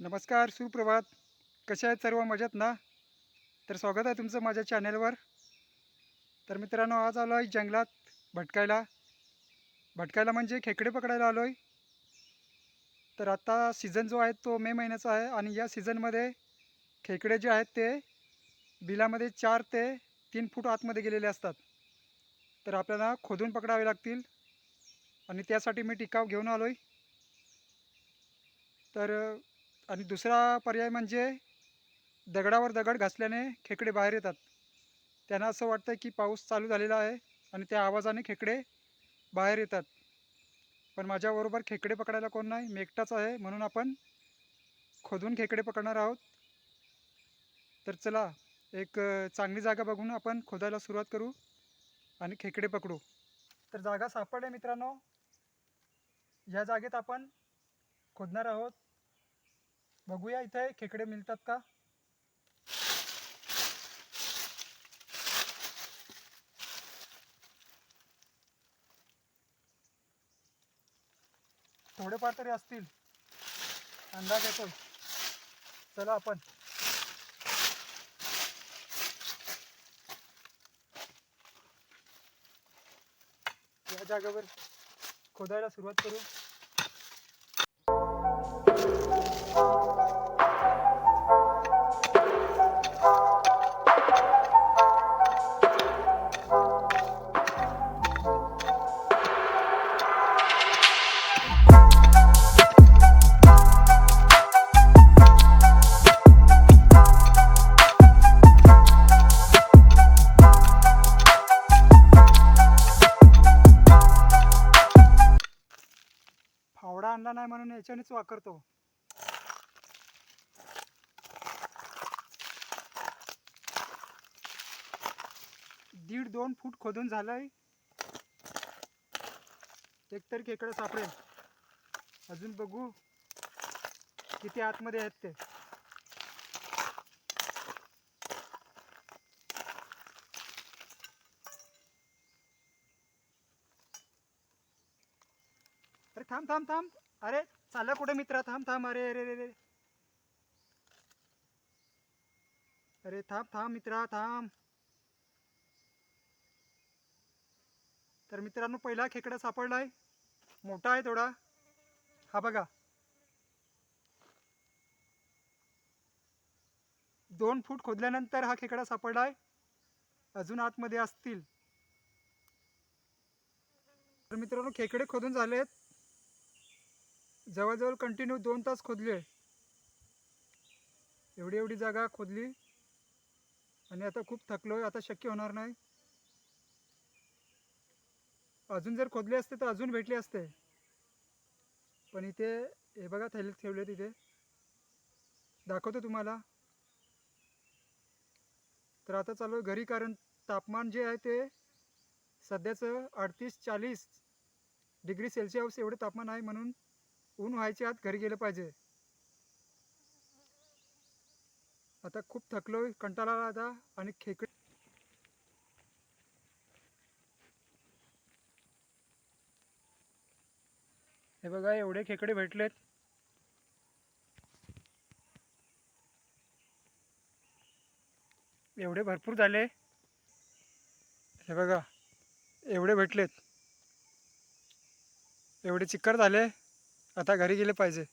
नमस्कार सुप्रभात. कसे आहेत सर्व? मजेत ना? तर स्वागत आहे तुमचं माझ्या चॅनलवर तर मित्रांनो आज आलो आहे जंगलात भटकायला. भटकायला म्हणजे खेकडे पकडायला आलो आहे तर आता सीझन जो आहे तो मे महिन्याचा आहे आणि या सीझनमध्ये खेकडे जे आहेत ते बिलामध्ये चार ते तीन फूट आतमध्ये गेलेले असतात. तर आपल्याला खोदून पकडावे लागतील. आणि त्यासाठी मी टिकाव घेऊन आलो आहे तर आणि दुसरा पर्याय म्हणजे दगडावर दगड घासल्याने खेकडे बाहेर येतात. त्यांना असं वाटतं की पाऊस चालू झालेला आहे आणि त्या आवाजाने खेकडे बाहेर येतात. पण माझ्याबरोबर खेकडे पकडायला कोण नाही मी एकटाच आहे म्हणून आपण खोदून खेकडे पकडणार आहोत. तर चला एक चांगली जागा बघून आपण खोदायला सुरुवात करू आणि खेकडे पकडू. तर जागा सापडली मित्रांनो. या जागेत आपण खोदणार आहोत. बघूया इथे खेकडे मिळतात का? थोडेफार तरी असतील. अंदाज येतोय. चला आपण. या जागेवर खोदायला सुरुवात करू. फावडा आणला नाही म्हणून याच्यानेच वाकरतो. दीड दोन फूट खोदून झालंय. एकतर केकडं सापडेल. अजून बघू किती आतमध्ये आहेत ते. अरे थांब थांब थांब. अरे चालला कुठे मित्रा? थांब थांब. अरे अरे अरे अरे. अरे थांब थांब मित्रा थांब. तर मित्रांनो पहिला खेकडा सापडलाय. मोठा आहे थोडा. हा बघा. दोन फूट खोदल्यानंतर हा खेकडा सापडलाय. अजून आतमध्ये असतील. तर मित्रांनो खेकडे खोदून झालेत. जवळजवळ कंटिन्यू दोन तास खोदले. एवढी एवढी जागा खोदली. आणि आता खूप थकलो आहे आता शक्य होणार नाही. अजून जर खोदले असते तर अजून भेटले असते. पण इथे हे बघा थैलीत ठेवले तिथे. दाखवतो तुम्हाला. तर आता चालू आहे घरी कारण तापमान जे आहे ते सध्याचं अडतीस चाळीस डिग्री सेल्सिअस एवढं तापमान आहे म्हणून ऊन व्हायच्या आत घरी गेलं पाहिजे. आता खूप थकलोय कंटाळा आला आता आणि खेकड हे बघा एवढे खेकडे भेटलेत. एवढे भरपूर झाले. हे बघा एवढे भेटलेत. एवढे चिक्कर झाले. आता घरी गेले पाहिजे.